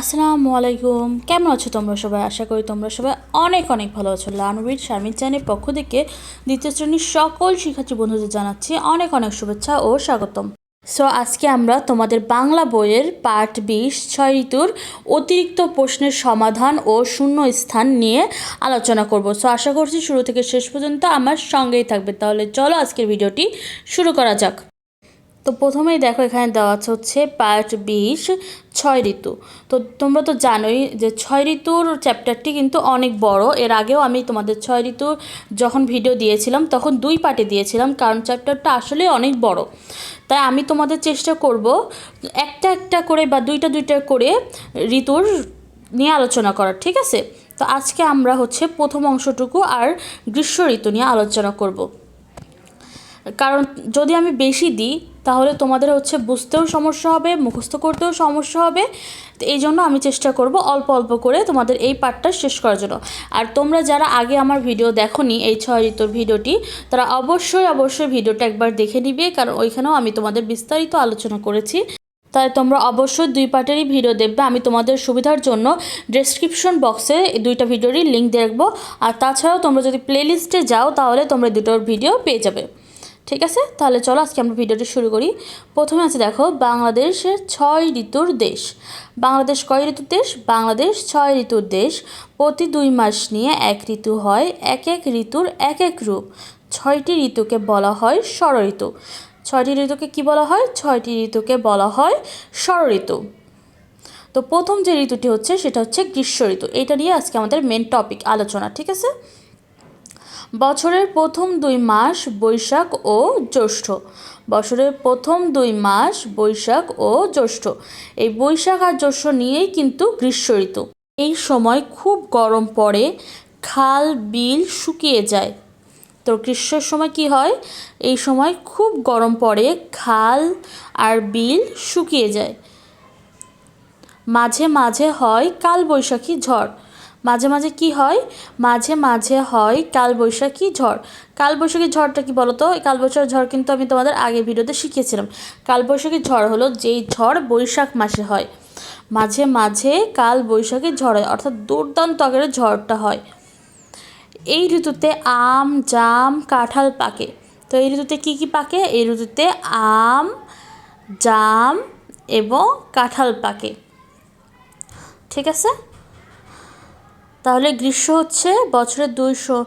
আসসালামু আলাইকুম। কেমন আছো তোমরা সবাই? আশা করি তোমরা সবাই অনেক অনেক ভালো আছো। লানবীর শারমিন চ্যানের পক্ষ থেকে দ্বিতীয় শ্রেণির সকল শিক্ষার্থী বন্ধুদের জানাচ্ছি অনেক অনেক শুভেচ্ছা ও স্বাগতম। সো আজকে আমরা তোমাদের বাংলা বইয়ের পার্ট বিশ, ছয় ঋতুর অতিরিক্ত প্রশ্নের সমাধান ও শূন্য স্থান নিয়ে আলোচনা করব। সো আশা করছি শুরু থেকে শেষ পর্যন্ত আমার সঙ্গেই থাকবে। তাহলে চলো আজকের ভিডিওটি শুরু করা যাক। তো প্রথমেই দেখো এখানে দেওয়া আছে হচ্ছে পার্ট বিশ, ছয় ঋতু। তো তোমরা তো জানোই যে ছয় ঋতুর চ্যাপ্টারটি কিন্তু অনেক বড়। এর আগেও আমি তোমাদের ছয় ঋতুর যখন ভিডিও দিয়েছিলাম, তখন দুই পার্টে দিয়েছিলাম, কারণ চ্যাপ্টারটা আসলে অনেক বড়। তাই আমি তোমাদের চেষ্টা করব একটা একটা করে বা দুইটা দুইটা করে ঋতুর নিয়ে আলোচনা করার, ঠিক আছে? তো আজকে আমরা হচ্ছে প্রথম অংশটুকু আর গ্রীষ্ম ঋতু নিয়ে আলোচনা করব। কারণ যদি আমি বেশি দিই, তাহলে তোমাদের হচ্ছে বুঝতেও সমস্যা হবে, মুখস্থ করতেও সমস্যা হবে। তো এই জন্য আমি চেষ্টা করব অল্প অল্প করে তোমাদের এই পার্টটা শেষ করার জন্য। আর তোমরা যারা আগে আমার ভিডিও দেখোনি, এই ছয় ঋতুর ভিডিওটি, তারা অবশ্যই অবশ্যই ভিডিওটা একবার দেখে নিবে, কারণ ওইখানেও আমি তোমাদের বিস্তারিত আলোচনা করেছি। তাই তোমরা অবশ্যই দুই পার্টেরই ভিডিও দেখবে, আমি তোমাদের সুবিধার জন্য ডেসক্রিপশন বক্সে দুইটা ভিডিওরই লিঙ্ক দেখব আর তাছাড়াও তোমরা যদি প্লেলিস্টে যাও, তাহলে তোমরা দুটোর ভিডিও পেয়ে যাবে। ঠিক আছে? তাহলে চলো আজকে আমরা ভিডিওটি শুরু করি। প্রথমে আছে দেখো, বাংলাদেশের ছয় ঋতুর দেশ। বাংলাদেশ কয় ঋতুর দেশ? বাংলাদেশ ছয় ঋতুর দেশ। প্রতি দুই মাস নিয়ে এক ঋতু হয়, এক এক ঋতুর এক এক রূপ। ছয়টি ঋতুকে বলা হয় ষড় ঋতু। ছয়টি ঋতুকে কি বলা হয়? ছয়টি ঋতুকে বলা হয় ষড় ঋতু। তো প্রথম যে ঋতুটি হচ্ছে, সেটা হচ্ছে গ্রীষ্ম ঋতু। এটা নিয়ে আজকে আমাদের মেন টপিক আলোচনা, ঠিক আছে? বছরের প্রথম দুই মাস বৈশাখ ও জ্যৈষ্ঠ। বছরের প্রথম দুই মাস বৈশাখ ও জ্যৈষ্ঠ। এই বৈশাখ আর জ্যৈষ্ঠ নিয়েই কিন্তু গ্রীষ্ম ঋতু। এই সময় খুব গরম পড়ে, খাল, বিল শুকিয়ে যায়। তো গ্রীষ্মের সময় কি হয়? এই সময় খুব গরম পড়ে, খাল আর বিল শুকিয়ে যায়। মাঝে মাঝে হয় কালবৈশাখী ঝড়। মাঝে মাঝে কি হয়? মাঝে মাঝে হয় কালবৈশাখী ঝড়। কালবৈশাখী ঝড়টা কি বলতো? এই কালবৈশাখী ঝড় কিন্তু আমি তোমাদের আগে ভিডিওতে শিখিয়েছিলাম। কালবৈশাখী ঝড় হলো যেই ঝড় বৈশাখ মাসে হয়। মাঝে মাঝে কাল বৈশাখী ঝড় হয়, অর্থাৎ দুর্দান্ত আকারে ঝড়টা হয়। এই ঋতুতে আম, জাম, কাঁঠাল পাকে। তো এই ঋতুতে কী কী পাকে? এই ঋতুতে আম, জাম এবং কাঁঠাল পাকে। ঠিক আছে? তাহলে গ্রীষ্ম হচ্ছে বছরের দুইশো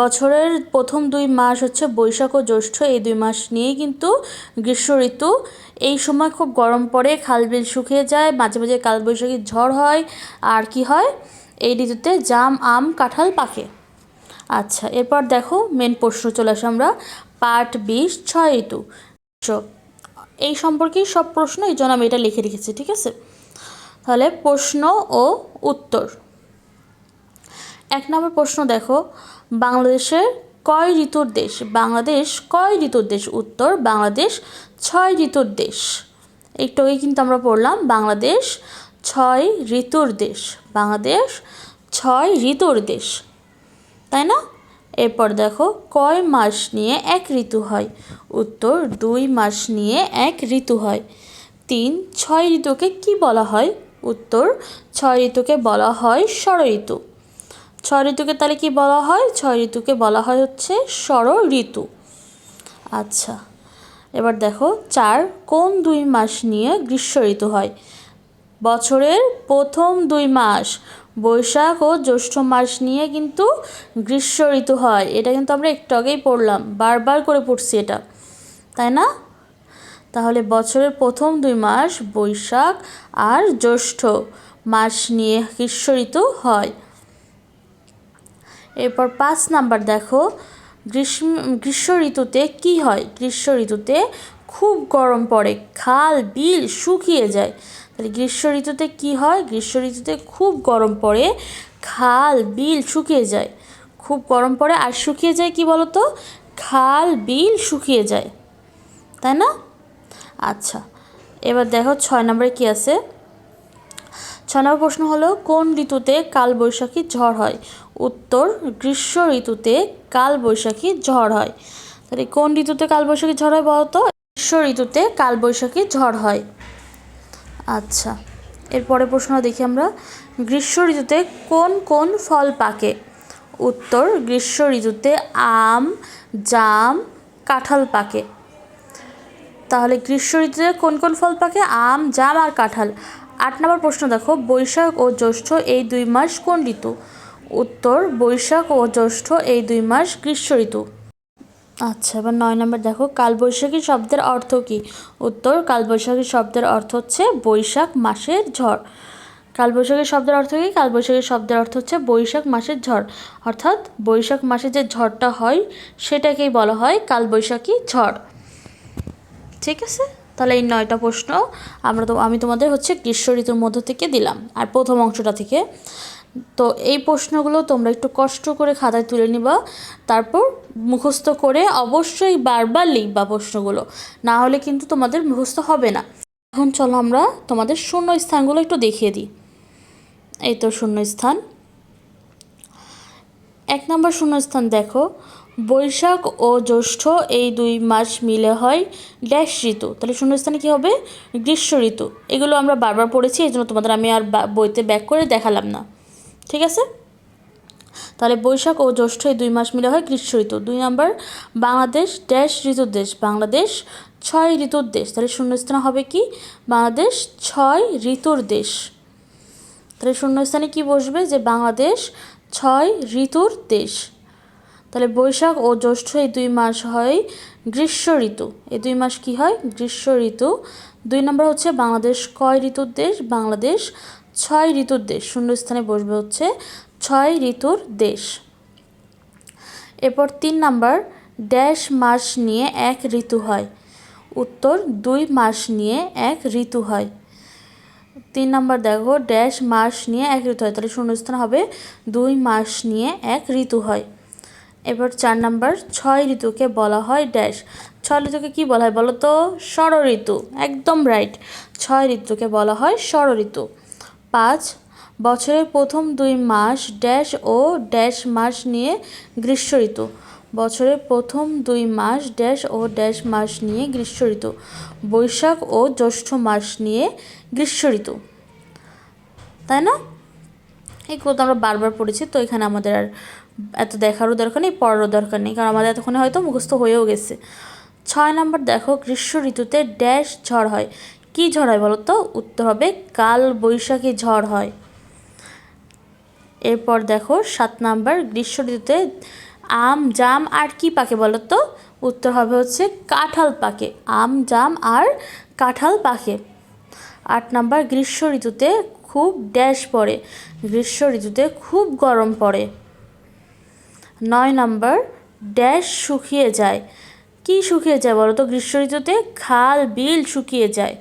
বছরের প্রথম দুই মাস হচ্ছে বৈশাখ ও জ্যৈষ্ঠ। এই দুই মাস নিয়েই কিন্তু গ্রীষ্ম ঋতু। এই সময় খুব গরম পড়ে খাল বিল শুকিয়ে যায়, মাঝে মাঝে কালবৈশাখী ঝড় হয়। আর কি হয়? এই ঋতুতে জাম, আম, কাঁঠাল পাকে। আচ্ছা এরপর দেখো মেন প্রশ্ন, চলে আসে আমরা। পার্ট বিশ ছয় ঋতু। এই সম্পর্কেই সব প্রশ্ন এই জন্য আমি এটা লিখে রেখেছি, ঠিক আছে? তাহলে প্রশ্ন ও উত্তর। এক নম্বর প্রশ্ন দেখো, বাংলাদেশের কয় ঋতুর দেশ? বাংলাদেশ কয় ঋতুর দেশ? উত্তর, বাংলাদেশ ছয় ঋতুর দেশ। একটু কিন্তু আমরা পড়লাম, বাংলাদেশ ছয় ঋতুর দেশ। বাংলাদেশ ছয় ঋতুর দেশ। তাই না? এরপর দেখো, কয় মাস নিয়ে এক ঋতু হয়? উত্তর, দুই মাস নিয়ে এক ঋতু হয়। তিন, ছয় ঋতুকে কি বলা হয়? উত্তর, ছয় ঋতুকে বলা হয় ষড় ঋতু ছয় ঋতুকে তাহলে কি বলা হয়? ছয় ঋতুকে বলা হয় হচ্ছে ষড় ঋতু। আচ্ছা এবার দেখো, চার কোন দুই মাস নিয়ে গ্রীষ্ম ঋতু হয়? বছরের প্রথম দুই মাস, বৈশাখ ও জ্যৈষ্ঠ মাস নিয়ে কিন্তু গ্রীষ্ম ঋতু হয়। এটা কিন্তু আমরা একটু আগেই পড়লাম, বারবার করে পড়ছি এটা, তাই না? তাহলে বছরের প্রথম দুই মাস বৈশাখ আর জ্যৈষ্ঠ মাস নিয়ে গ্রীষ্ম ঋতু হয়। এরপর পাঁচ নাম্বার দেখো, গ্রীষ্ম গ্রীষ্ম ঋতুতে কী হয়? গ্রীষ্ম ঋতুতে খুব গরম পড়ে, খাল, বিল শুকিয়ে যায়। তাহলে গ্রীষ্ম ঋতুতে কী হয়? গ্রীষ্ম ঋতুতে খুব গরম পড়ে, খাল, বিল শুকিয়ে যায়। খুব গরম পড়ে আর শুকিয়ে যায় কি বলতো? খাল, বিল শুকিয়ে যায়। তাই না? আচ্ছা এবার দেখো ছয় নম্বরে কী আছে? ছয় নম্বর প্রশ্ন হলো, কোন ঋতুতে কালবৈশাখী ঝড় হয়? উত্তর গ্রীষ্ম ঋতুতে কালবৈশাখী ঝড় হয়। তাহলে কোন ঋতুতে কালবৈশাখী ঝড় হয় বলতো? গ্রীষ্ম ঋতুতে কালবৈশাখী ঝড় হয়। আচ্ছা এরপরে প্রশ্ন দেখি আমরা। গ্রীষ্ম ঋতুতে কোন কোন ফল পাকে? উত্তর, গ্রীষ্ম ঋতুতে আম, জাম, কাঁঠাল পাকে। তাহলে গ্রীষ্ম ঋতুতে কোন কোন ফল পাকে? আম, জাম আর কাঁঠাল। আট নম্বর প্রশ্ন দেখো, বৈশাখ ও জ্যৈষ্ঠ এই দুই মাস কোন ঋতু? উত্তর, বৈশাখ ও জ্যৈষ্ঠ এই দুই মাস গ্রীষ্ম ঋতু। আচ্ছা এবার নয় নম্বর দেখো, কালবৈশাখী শব্দের অর্থ কী? উত্তর, কালবৈশাখী শব্দের অর্থ হচ্ছে বৈশাখ মাসের ঝড়। কালবৈশাখী শব্দের অর্থ কী? কালবৈশাখী শব্দের অর্থ হচ্ছে বৈশাখ মাসের ঝড়। অর্থাৎ বৈশাখ মাসে যে ঝড়টা হয়, সেটাকেই বলা হয় কালবৈশাখী ঝড়। ঠিক আছে? তাহলে এই নয়টা প্রশ্ন আমরা তো, আমি তোমাদের হচ্ছে গ্রীষ্ম ঋতুর মধ্য থেকে দিলাম। আর প্রথম অংশটা থেকে তো এই প্রশ্নগুলো তোমরা একটু কষ্ট করে খাতায় তুলে নিবা, তারপর মুখস্থ করে অবশ্যই বারবার লিখবা প্রশ্নগুলো। না হলে কিন্তু তোমাদের মুখস্থ হবে না। এখন চলো আমরা তোমাদের শূন্য স্থানগুলো একটু দেখিয়ে দিই। এই তো শূন্য স্থান এক নম্বর শূন্যস্থান দেখো। বৈশাখ ও জ্যৈষ্ঠ এই দুই মাস মিলে হয় ড্যাশ ঋতু। তাহলে শূন্যস্থানে কী হবে? গ্রীষ্ম ঋতু। এগুলো আমরা বারবার পড়েছি এই জন্য তোমাদের আমি আর বইতে ব্যাক করে দেখালাম না। ঠিক আছে? তাহলে বৈশাখ ও জ্যৈষ্ঠ এই দুই মাস মিলে হয় গ্রীষ্ম ঋতু। দুই নম্বর, বাংলাদেশ ড্যাশ ঋতুর দেশ। বাংলাদেশ ছয় ঋতুর দেশ। তাহলে শূন্যস্থান হবে কি? বাংলাদেশ ছয় ঋতুর দেশ। তাহলে শূন্যস্থানে কি বসবে? যে বাংলাদেশ ছয় ঋতুর দেশ। তাহলে বৈশাখ ও জ্যৈষ্ঠ এই দুই মাস হয় গ্রীষ্ম ঋতু। এই দুই মাস কি হয়? গ্রীষ্ম ঋতু। দুই নম্বর হচ্ছে বাংলাদেশ কয় ঋতুর দেশ? বাংলাদেশ ছয় ঋতুর দেশ, শূন্যস্থানে বসবে হচ্ছে ছয় ঋতুর দেশ। এরপর তিন নাম্বার, ড্যাশ মাস নিয়ে এক ঋতু হয়। উত্তর, দুই মাস নিয়ে এক ঋতু হয়। তিন নাম্বার দেখো, ড্যাশ মাস নিয়ে এক ঋতু হয়, তাহলে শূন্যস্থান হবে দুই মাস নিয়ে এক ঋতু হয়। এবার চার নাম্বার, ছয় ঋতুকে বলা হয় ড্যাশ। ছয় ঋতুকে কি বলা হয় বলো তো? ষড় ঋতু একদম রাইট ছয় ঋতুকে বলা হয় ষড় ঋতু পাঁচ, বছরের প্রথম দুই মাস ড্যাশ ও ড্যাশ মাস নিয়ে গ্রীষ্ম ঋতু বছরের প্রথম দুই মাস ড্যাশ ও ড্যাশ মাস নিয়ে গ্রীষ্ম ঋতু বৈশাখ ও জ্যৈষ্ঠ মাস নিয়ে গ্রীষ্ম ঋতু তাই না? এগুলো তো আমরা বারবার পড়েছি, তো এখানে আমাদের আর এত দেখারও দরকার নেই, পড়ারও দরকার নেই, কারণ আমাদের এতক্ষণে হয়তো মুখস্থ হয়েও গেছে। ছয় নম্বর দেখো গ্রীষ্ম ঋতুতে ড্যাশ ঝড় হয়। কী ঝড় হয় বলো তো? উত্তর হবে। কাল বৈশাখী ঝড় হয়। এরপর দেখো, সাত নাম্বার গ্রীষ্ম ঋতুতে আম, জাম আর কি পাকে বলো তো? উত্তর হবে হচ্ছে কাঁঠাল পাকে। আম, জাম আর কাঁঠাল পাকে। আট নাম্বার গ্রীষ্ম ঋতুতে খুব ড্যাশ পড়ে। গ্রীষ্ম ঋতুতে খুব গরম পড়ে। নয় নাম্বার ড্যাশ শুকিয়ে যায়। কি শুকিয়ে যায় বলো তো? গ্রীষ্ম ঋতুতে খাল, বিল শুকিয়ে যায়।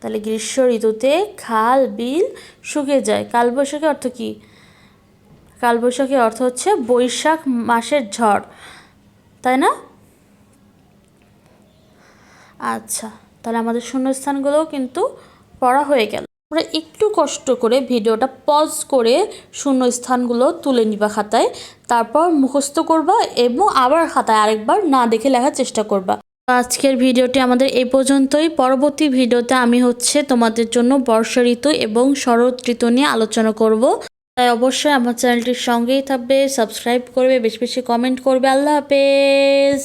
তাহলে গ্রীষ্ম ঋতুতে খাল, বিল শুকিয়ে যায়। কালবৈশাখী অর্থ কী? কালবৈশাখী অর্থ হচ্ছে বৈশাখ মাসের ঝড়, তাই না? আচ্ছা তাহলে আমাদের শূন্যস্থানগুলোও কিন্তু পড়া হয়ে গেল। আমরা একটু কষ্ট করে ভিডিওটা পজ করে শূন্যস্থানগুলো তুলে নিবা খাতায়, তারপর মুখস্থ করবা এবং আবার খাতায় আরেকবার না দেখে লেখার চেষ্টা করবা। আজকের ভিডিওটি আমাদের এই পর্যন্তই। পরবর্তী ভিডিওতে আমি হচ্ছে তোমাদের জন্য বর্ষা ঋতু এবং শরৎ ঋতু নিয়ে আলোচনা করব। তাই অবশ্যই আমার চ্যানেলটির সঙ্গেই থাকবে, সাবস্ক্রাইব করবে, বেশি বেশি কমেন্ট করবে। আল্লাহ হাফেজ।